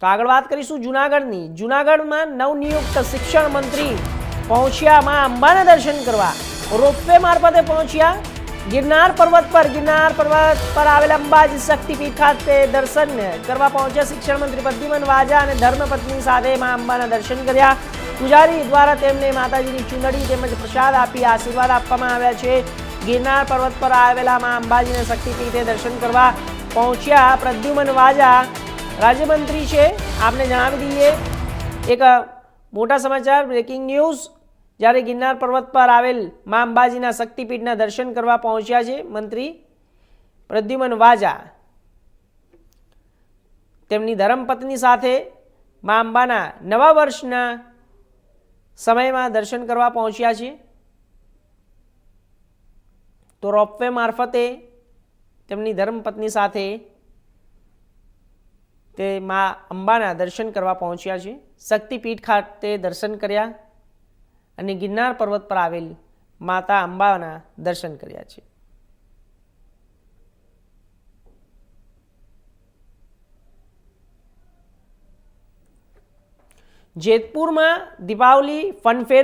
તો આગળ વાત કરીશું જુનાગઢની. જુનાગઢમાં નવનિયુક્ત શિક્ષણ મંત્રી પહોંચ્યા. માં અંબાના દર્શન કરવા. રોપવે મારફતે પહોંચ્યા. ગિરનાર પર્વત પર, ગિરનાર પર્વત પર આવેલા અંબાજી શક્તિપીઠ ખાતે દર્શન કરવા પહોંચ્યા શિક્ષણ મંત્રી પ્રદ્યુમન વાજા અને ધર્મપત્ની સાથે માં અંબાના દર્શન કર્યા. પૂજારી દ્વારા તેમને માતાજીની ચુંદડી તેમજ પ્રસાદ આપી આશીર્વાદ આપવામાં આવ્યા છે. ગિરનાર પર્વત પર આવેલા માં અંબાજીના શક્તિપીઠે દર્શન કરવા પહોંચ્યા. પ્રદ્યુમન વાજા રાજ્યમંત્રી છે, આપને જણાવી દઈએ. એક મોટા સમાચાર બ્રેકિંગ ન્યૂઝ જ્યારે ગિરનાર પર્વત પર આવેલ મા અંબાજીના શક્તિપીઠના દર્શન કરવા પહોંચ્યા છે મંત્રી પ્રદ્યુમન વાજા. તેમની ધર્મપત્ની સાથે મા અંબાના નવા વર્ષના સમયમાં દર્શન કરવા પહોંચ્યા છે. તો રોપવે મારફતે તેમની ધર્મપત્ની સાથે તે મા અંબાના દર્શન કરવા પહોંચ્યા છે. શક્તિપીઠ ખાતે દર્શન કર્યા અને ગિરનાર પર્વત પર આવેલ માતા અંબાના દર્શન કર્યા છે. જેતપુરમાં દીપાવલી ફનફેર